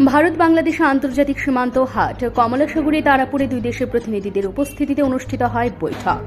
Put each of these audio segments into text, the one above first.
ভারত বাংলাদেশ আন্তর্জাতিক সীমান্ত হাট, কমলাসাগরে তারাপুরে দুই দেশের প্রতিনিধিদের উপস্থিতিতে অনুষ্ঠিত হয় বৈঠক।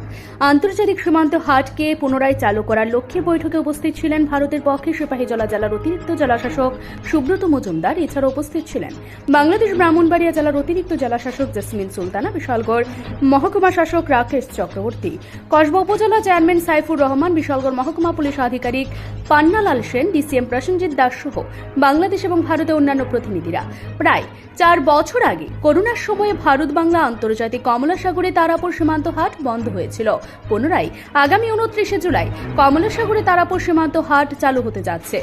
আন্তর্জাতিক সীমান্ত হাটকে পুনরায় চালু করার লক্ষ্যে বৈঠকে উপস্থিত ছিলেন ভারতের পক্ষে সিপাহীজলা জেলার অতিরিক্ত জেলাশাসক সুব্রত মজুমদার এছাড়া উপস্থিত ছিলেন বাংলাদেশ ব্রাহ্মণবাড়িয়া জেলার অতিরিক্ত জেলাশাসক জেসমিন সুলতানা, বিশালগড় মহকুমা শাসক রাকেশ চক্রবর্তী, কসবা উপজেলা চেয়ারম্যান সাইফুর রহমান, বিশালগড় মহকুমা পুলিশ আধিকারিক পান্নালাল সেন, ডিসিএম প্রসেনজিৎ দাস সহ বাংলাদেশ এবং ভারতের অন্যান্য প্রতিনিধিরা। প্রায় চার বছর আগে করোনার সময়ে ভারত বাংলা আন্তর্জাতিক কমলাসাগরে তারাপুর সীমান্ত হাট বন্ধ হয়েছিল। পুনরায় আগামী উনত্রিশে জুলাই কমলাসাগরে তারাপুর সীমান্ত হাট চালু হতে যাচ্ছে।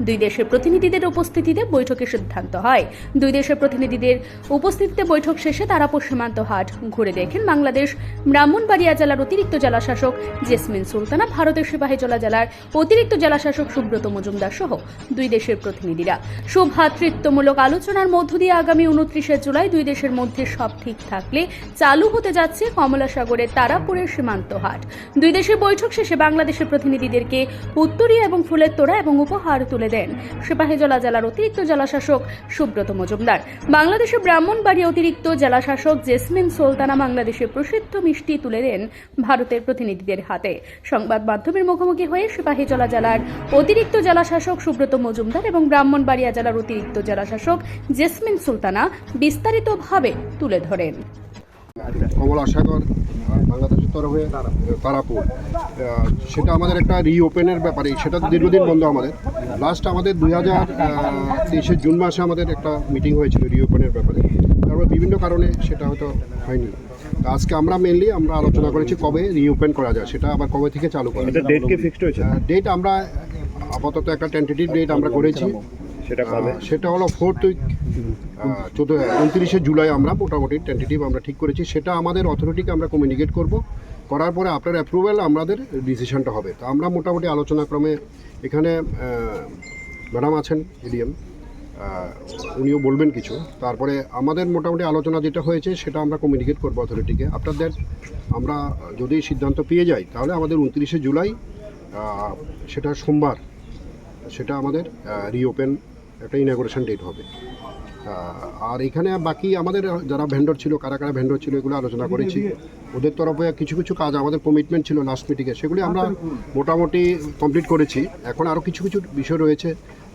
দুই দেশের প্রতিনিধিদের উপস্থিতিতে বৈঠকে সিদ্ধান্ত হয়। দুই দেশের প্রতিনিধিদের উপস্থিতিতে বৈঠক শেষে তারাপুর সীমান্ত হাট ঘুরে দেখেন বাংলাদেশ ব্রাহ্মণবাড়িয়া জেলার অতিরিক্ত জেলাশাসক জেসমিন সুলতানা, ভারতের সিপাহীজলা জেলার অতিরিক্ত জেলাশাসক সুব্রত মজুমদার সহ দুই দেশের প্রতিনিধিরা। সৌভ্রাতৃত্বমূলক আলোচনার মধ্য দিয়ে আগামী উনত্রিশে জুলাই দুই দেশের মধ্যে সব ঠিক থাকলে চালু হতে যাচ্ছে কমলাসাগরের তারাপুরের সীমান্ত হাট। দুই দেশের বৈঠক শেষে বাংলাদেশের প্রতিনিধিদেরকে উত্তরীয় এবং ফুলের তোড়া এবং উপহার তুলে দেন। সিপাহীজলা জেলার অতিরিক্ত জেলাশাসক সুব্রত মজুমদার। বাংলাদেশের ব্রাহ্মণবাড়ি অতিরিক্ত জেলাশাসক জেসমিন সুলতানা বাংলাদেশের প্রসিদ্ধ মিষ্টি তুলে দেন ভারতের প্রতিনিধিদের হাতে। সংবাদ মাধ্যমের মুখোমুখি হয়ে সিপাহীজলা জেলার অতিরিক্ত জেলাশাসক সুব্রত মজুমদার এবং ব্রাহ্মণবাড়িয়া জেলার অতিরিক্ত জেলাশাসক জেসমিন সুলতানা বিস্তারিতভাবে তুলে ধরেন। বাংলাদেশের তরফে তারাপুর। সেটা আমাদের একটা রিওপেনের ব্যাপারে সেটা দীর্ঘদিন বন্ধ আমাদের। লাস্ট আমাদের দুই হাজার তেইশে জুন মাসে আমাদের একটা মিটিং হয়েছিল রিওপেনের ব্যাপারে। তারপর বিভিন্ন কারণে সেটা হয়তো হয়নি। তা আজকে আমরা মেনলি আমরা আলোচনা করেছি কবে রিওপেন করা যায় সেটা আবার কবে থেকে চালু করা ডেট কি ফিক্সড হয়েছে? ডেট আমরা আপাতত একটা টেন্টেটিভ ডেট আমরা করেছি। সেটা কবে? সেটা হলো ফোর্থ উইক চোদ্দ উনত্রিশে জুলাই আমরা মোটামুটি টেন্টেটিভ আমরা ঠিক করেছি। সেটা আমাদের অথরিটিকে আমরা কমিউনিকেট করব। করার পরে আপনার অ্যাপ্রুভেল আমাদের ডিসিশনটা হবে। তো আমরা মোটামুটি আলোচনা ক্রমে এখানে ম্যাডাম আছেন, এডিএম উনিও বলবেন কিছু। তারপরে আমাদের মোটামুটি আলোচনা যেটা হয়েছে, সেটা আমরা কমিউনিকেট করব অথরিটিকে আফটার দ্যাট আমরা যদি সিদ্ধান্ত পেয়ে যাই, তাহলে আমাদের উনত্রিশে জুলাই সেটা সোমবার, সেটা আমাদের রিওপেন একটা ইনাগোরেশন ডেট হবে। আর এখানে বাকি আমাদের যারা ভেন্ডর ছিল কারা কারা ভেন্ডর ছিল এগুলো আলোচনা করেছি। ওদের তরফে কিছু কিছু কাজ আমাদের কমিটমেন্ট ছিল লাস্ট মিটিংয়ে সেগুলি আমরা মোটামুটি কমপ্লিট করেছি। এখন আরও কিছু কিছু বিষয় রয়েছে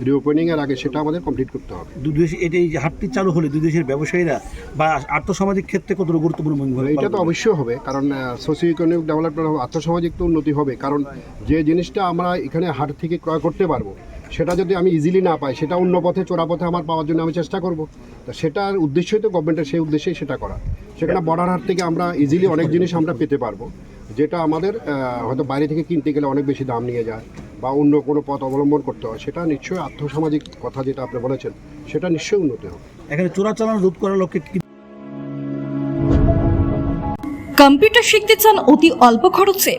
রিওপেনিংয়ের আগে সেটা আমাদের কমপ্লিট করতে হবে। দু দেশ এটা এই যে হাটটি চালু হলে দুই দেশের ব্যবসায়ীরা বা আর্থসামাজিক ক্ষেত্রে কতটা গুরুত্বপূর্ণ ভূমিকা এটা তো অবশ্যই হবে কারণ সোশিও ইকোনমিক ডেভেলপমেন্ট হবে আর্থসামাজিক তো উন্নতি হবে। কারণ যে জিনিসটা আমরা এখানে হাট থেকে ক্রয় করতে পারব সেটা যদি আমি ইজিলি না পাই সেটা অন্য পথে চোরা পথে আমার পাওয়ার জন্য আমি চেষ্টা করব। তা সেটার উদ্দেশ্যই তো গভর্নমেন্টের সেই উদ্দেশ্যেই সেটা করা। সেখানে বর্ডার হাট থেকে আমরা ইজিলি অনেক জিনিস আমরা পেতে পারব। যেটা আমাদের হয়তো বাইরে থেকে কিনতে গেলে অনেক বেশি দাম নিয়ে যায় বা অন্য কোনো পথ অবলম্বন করতে হয় সেটা নিশ্চয়ই আর্থসামাজিক কথা যেটা আপনি বলেছেন সেটা নিশ্চয়ই উন্নতি হবে। এখানে চোরাচালান রোধ করার লক্ষ্যে কি কম্পিউটার শিখতে চান অতি অল্প খরচে?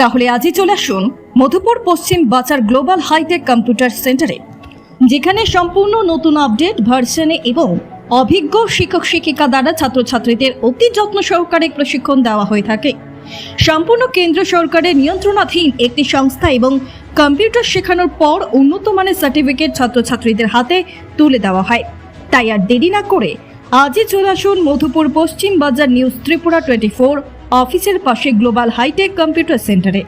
তাহলে আজই চলে আসুন মধুপুর পশ্চিম বাজার গ্লোবাল হাইটেক কম্পিউটার সেন্টারে, যেখানে সম্পূর্ণ নতুন আপডেট, ভার্সনে এবং অভিজ্ঞ শিক্ষক শিক্ষিকা দ্বারা ছাত্রছাত্রীদের অতি যত্ন সহকারে প্রশিক্ষণ দেওয়া হয়ে থাকে। সম্পূর্ণ কেন্দ্র সরকারের নিয়ন্ত্রণাধীন একটি সংস্থা এবং কম্পিউটার শেখানোর পর উন্নত মানের সার্টিফিকেট ছাত্রছাত্রীদের হাতে তুলে দেওয়া হয়। তাই আর দেরি না করে আজই চলে আসুন মধুপুর পশ্চিম বাজার নিউজ ত্রিপুরা টোয়েন্টি ফোর অফিসের পাশে গ্লোবাল হাইটেক কম্পিউটার সেন্টারে।